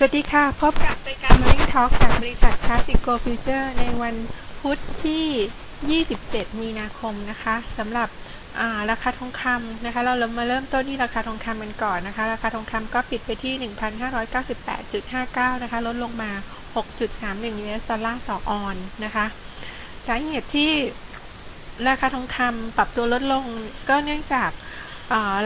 สวัสดีค่ะ พบกับรายการ Morning Talk จากบริษัท Classico Future ในวันพุธที่ 27 มีนาคมนะคะสำหรับราคาทองคำนะคะ เราเรามาเริ่มต้นที่ราคาทองคำกันก่อนนะคะ ราคาทองคำก็ปิดไปที่ 1,598.59 นะคะ ลดลงมา 6.31 US ดอลลาร์ต่อออนนะคะ สาเหตุที่ราคาทองคำปรับตัวลดลงก็เนื่องจาก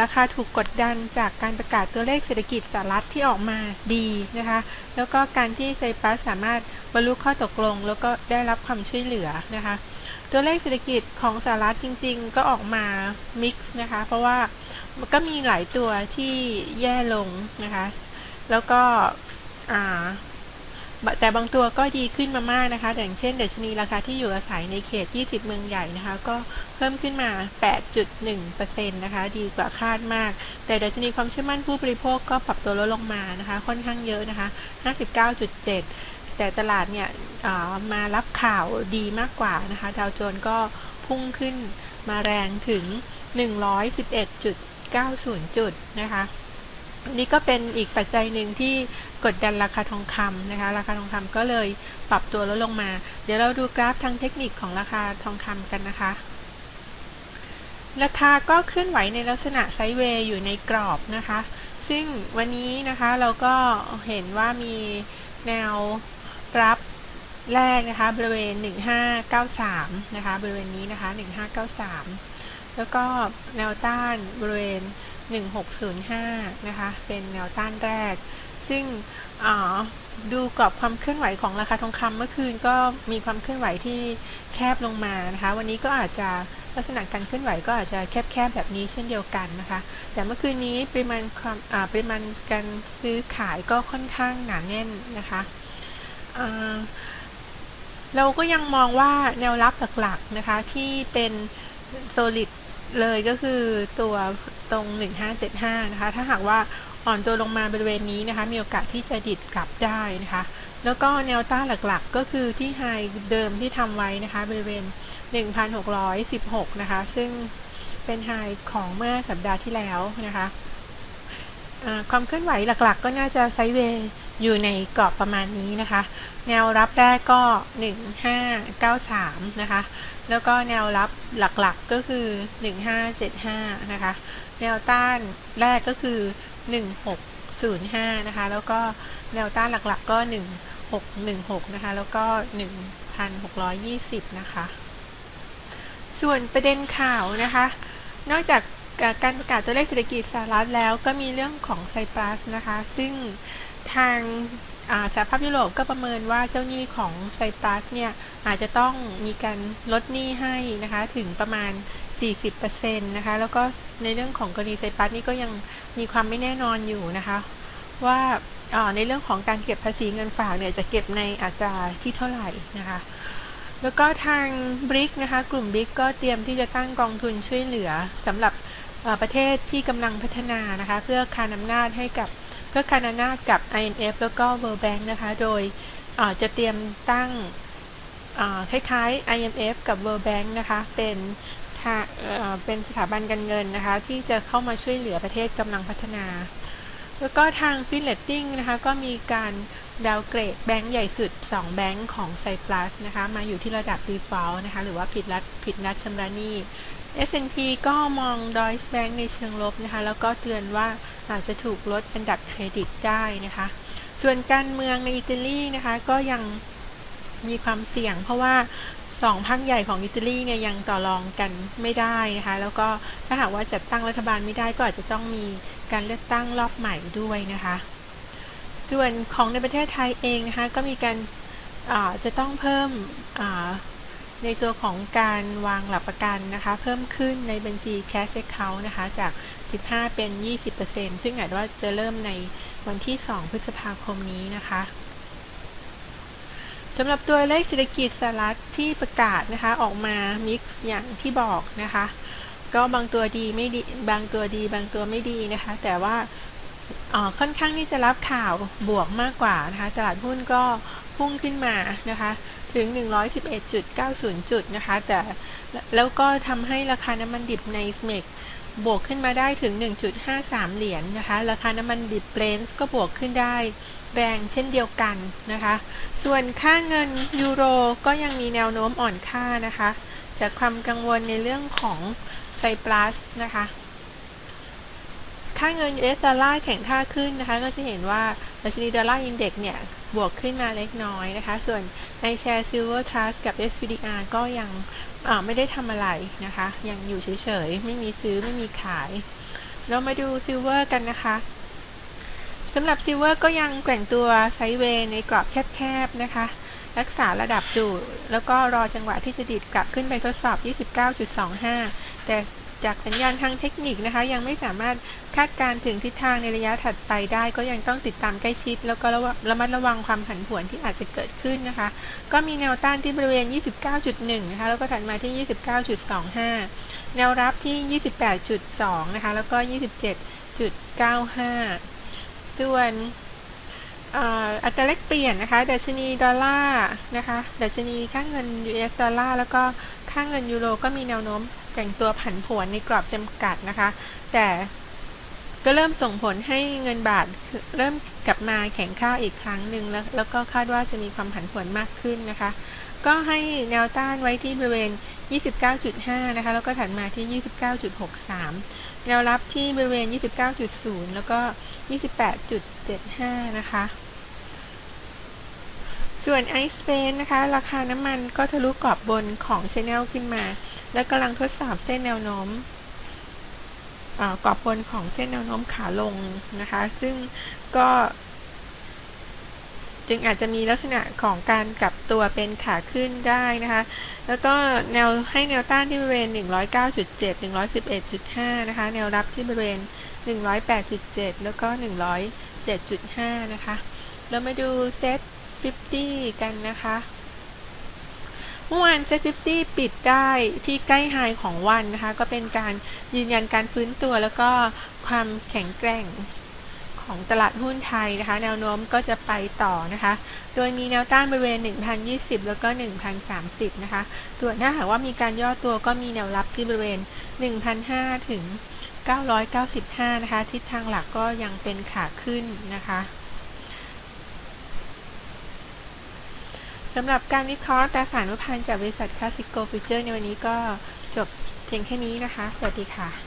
ราคาถูกกดดันจากการประกาศตัวเลขเศรษฐกิจสหรัฐที่ออกมาดีนะคะ แล้วก็การที่ไซปรัสสามารถบรรลุข้อตกลง แล้วก็ได้รับความช่วยเหลือนะคะ ตัวเลขเศรษฐกิจของสหรัฐจริง ๆ ก็ออกมามิกซ์นะคะ เพราะว่าก็มีหลายตัวที่แย่ลงนะคะ แล้วก็ แต่บางตัวก็ดีขึ้นมามากนะคะ อย่างเช่นดัชนีราคาที่อยู่อาศัยในเขต 20 เมืองใหญ่นะคะ ก็เพิ่มขึ้นมา 8.1%นะคะ ดีกว่าคาดมาก แต่ดัชนีความเชื่อมั่นผู้บริโภคก็ปรับตัวลดลงมานะคะ ค่อนข้างเยอะนะคะ 59.7 แต่ตลาดเนี่ยมารับข่าวดีมากกว่านะคะ ดาวโจนส์ก็พุ่งขึ้นมาแรงถึง 111.90 จุดนะคะ นี่ก็เป็นอีกปัจจัยหนึ่งที่กดดันราคาทองคำนะคะ ราคาทองคำก็เลยปรับตัวลดลงมา เดี๋ยวเราดูกราฟทางเทคนิคของราคาทองคำกันนะคะ ราคาก็เคลื่อนไหวในลักษณะไซด์เวย์อยู่ในกรอบนะคะ ซึ่งวันนี้นะคะเราก็เห็นว่ามีแนวรับแรกนะคะ บริเวณ 1593 นะคะ บริเวณนี้นะคะ 1593 แล้วก็แนวต้านบริเวณ 1605 นะคะ เป็นแนวต้านแรก ซึ่งดูกรอบความเคลื่อนไหวของราคาทองคำเมื่อคืนก็มีความเคลื่อนไหวที่แคบลงมานะคะ วันนี้ก็อาจจะลักษณะการเคลื่อนไหวก็อาจจะแคบๆแบบนี้เช่นเดียวกันนะคะ แต่เมื่อคืนนี้ปริมาณความปริมาณการซื้อขายก็ค่อนข้างหนาแน่นนะคะเราก็ยังมองว่าแนวรับหลักๆนะคะที่เป็น solid เลยก็คือตัวตรง 1575 นะคะ ถ้าหากว่าอ่อนตัวลงมาบริเวณนี้นะคะ มีโอกาสที่จะดิดกลับได้นะคะ แล้วก็แนวต้านหลักๆ ก็คือที่ไฮเดิมที่ทำไว้นะคะบริเวณ 1616 นะคะ ซึ่งเป็นไฮของเมื่อสัปดาห์ที่แล้วนะคะความเคลื่อนไหวหลักๆ ก็น่าจะไซเวย์ อยู่ในกรอบประมาณนี้นะคะ แนวรับแรกก็ 1593 นะคะ แล้วก็แนวรับหลักๆกก็คือ 1575 นะคะ แนวต้านแรกก็คือ 1605 นะคะ แล้วก็แนวต้านหลักๆกก็ 1616 นะคะ แล้วก็ 1620 นะคะ ส่วนประเด็นข่าวนะคะ นอกจากการประกาศตัวเลขเศรษฐกิจสหรัฐแล้วก็มีเรื่องของไซปรัสนะคะ ซึ่ง ทางสหภาพยุโรปก็ประเมินว่าเจ้าหนี้ของไซปรัสเนี่ยอาจจะต้องมีการลดหนี้ให้นะคะถึงประมาณ 40%นะคะแล้วก็ในเรื่องของกรณีไซปรัสนี่ก็ยังมีความไม่แน่นอนอยู่นะคะว่าในเรื่องของการเก็บภาษีเงินฝากเนี่ยจะเก็บในอัตราที่เท่าไหร่นะคะแล้วก็ทางบริกนะคะกลุ่มบริกก็เตรียมที่จะตั้งกองทุนช่วยเหลือสำหรับประเทศที่กำลังพัฒนานะคะเพื่อคานำนาจให้กับ เพื่อคานานากับ IMF แล้วก็ World Bank นะคะ โดยจะเตรียมตั้งคล้ายๆ IMF กับ World Bank นะคะ เป็นเป็นสถาบันการเงินนะคะ ที่จะเข้ามาช่วยเหลือประเทศกำลังพัฒนา แล้วก็ทางฟิลเลตติ้งนะคะ ก็มีการดาวเกรดแบงก์ใหญ่สุด 2 แบงก์ของไซปรัสนะคะ มาอยู่ที่ระดับ default นะคะ หรือว่าผิดนัดผิดนัดชำระหนี้ S&P ก็มอง Deutsche Bank ในเชิงลบนะคะ แล้วก็เตือนว่าอาจจะถูกลดอันดับเครดิตได้นะคะ ส่วนการเมืองในอิตาลีนะคะ ก็ยังมีความเสี่ยงเพราะว่า สองพรรคใหญ่ของอิตาลีเนี่ยยังต่อรองกันไม่ได้นะคะแล้วก็ถ้าหากว่าจัดตั้งรัฐบาลไม่ได้ก็อาจจะต้องมีการเลือกตั้งรอบใหม่ด้วยนะคะ ส่วนของในประเทศไทยเองนะคะก็มีการจะต้องเพิ่มในตัวของการวางหลักประกันนะคะ เพิ่มขึ้นในบัญชี cash account นะคะจาก 15 เป็น 20%ซึ่งอาจว่าจะเริ่มในวันที่ 2 พฤษภาคมนี้นะคะ สำหรับตัวเลขเศรษฐกิจสหรัฐที่ประกาศนะคะออกมามิกซ์อย่างที่บอกนะคะ ก็บางตัวดีไม่ดีบางตัวดีบางตัวไม่ดีนะคะ แต่ว่าค่อนข้างที่จะรับข่าวบวกมากกว่านะคะ ตลาดหุ้นก็พุ่งขึ้นมานะคะ ถึง 111.90 จุดนะคะ แต่แล้วก็ทำให้ราคาน้ำมันดิบในสเมก บวกขึ้นมาได้ถึง 1.53 เหรียญนนะคะ ราคาน้ำมันดิบเบรนท์ก็บวกขึ้นได้แรงเช่นเดียวกันนะคะ ส่วนค่าเงินยูโรก็ยังมีแนวโน้มอ่อนค่านะคะ จากความกังวลในเรื่องของไซปรัสนะคะ ค่าเงิน US ดอลลาร์แข็งค่าขึ้นนะคะ ก็จะเห็นว่าดัชนีดอลลาร์อินเด็กซ์เนี่ย บวกขึ้นมาเล็กน้อยนะคะ ส่วนในแชร์ Silver Trust กับ SPDR ก็ยังไม่ได้ทำอะไรนะคะ ยังอยู่เฉยๆ ไม่มีซื้อไม่มีขาย เรามาดู Silver กันนะคะสำหรับ Silver ก็ยังแกว่งตัวไซด์เวย์ในกรอบแคบๆนะคะ รักษาระดับดูแล้วก็รอจังหวะที่จะดีดกลับขึ้นไปทดสอบ 29.25 แต่ จากสัญญาณทางเทคนิคนะคะ ยังไม่สามารถคาดการถึงทิศทางในระยะถัดไปได้ ก็ยังต้องติดตามใกล้ชิด แล้วก็ระมัดระวังความผันผวนที่อาจจะเกิดขึ้นนะคะ ก็มีแนวต้านที่บริเวณ 29.1 นะคะ แล้วก็ถัดมาที่ 29.25 แนวรับที่ 28.2 นะคะ แล้วก็ 27.95 ส่วนอัตราแลกเปลี่ยนนะคะดัชนีดอลลาร์นะคะดัชนีค่าเงิน US ดอลลาร์แล้วก็ค่าเงินยูโรก็มีแนวโน้ม แก่งตัวผันผวนในกรอบจำกัดนะคะ แต่ก็เริ่มส่งผลให้เงินบาทเริ่มกลับมาแข็งค่าอีกครั้งหนึ่งแล้วแล้วก็คาดว่าจะมีความผันผวนมากขึ้นนะคะ ก็ให้แนวต้านไว้ที่บริเวณ 29.5 นะคะ แล้วก็ถัดมาที่ 29.63 แนวรับที่บริเวณ 29.0 แล้วก็ 28.75 นะคะ ส่วนไอซ์เฟนนะคะ ราคาน้ำมันก็ทะลุกรอบบนของชแนลขึ้นมา และกำลังทดสอบเส้นแนวโน้มกรอบบนของเส้นแนวโน้มขาลงนะคะ ซึ่งก็จึงอาจจะมีลักษณะของการกลับตัวเป็นขาขึ้นได้นะคะ แล้วก็แนวให้แนวต้านที่บริเวณ 109.7 111.5 นะคะ แนวรับที่บริเวณ 108.7 แล้วก็ 107.5 นะคะ เรามาดูเซต 50 กันนะคะเมื่อวานเซ็ตฟิฟตี้ปิดได้ที่ใกล้ไฮของวันนะคะ ก็เป็นการยืนยันการฟื้นตัวแล้วก็ความแข็งแกร่งของตลาดหุ้นไทยนะคะ แนวโน้มก็จะไปต่อนะคะ โดยมีแนวต้านบริเวณ 1,020 แล้วก็ 1,030 นะคะ ส่วนถ้าหากว่ามีการย่อตัวก็มีแนวรับที่บริเวณ 1,005 ถึง 995 นะคะ ทิศทางหลักก็ยังเป็นขาขึ้นนะคะ สำหรับการวิเคราะห์ตราสารวัพันธ์จากบริษัทคลาสสิโกฟิวเจอร์ในวันนี้ก็จบเพียงแค่นี้นะคะ สวัสดีค่ะ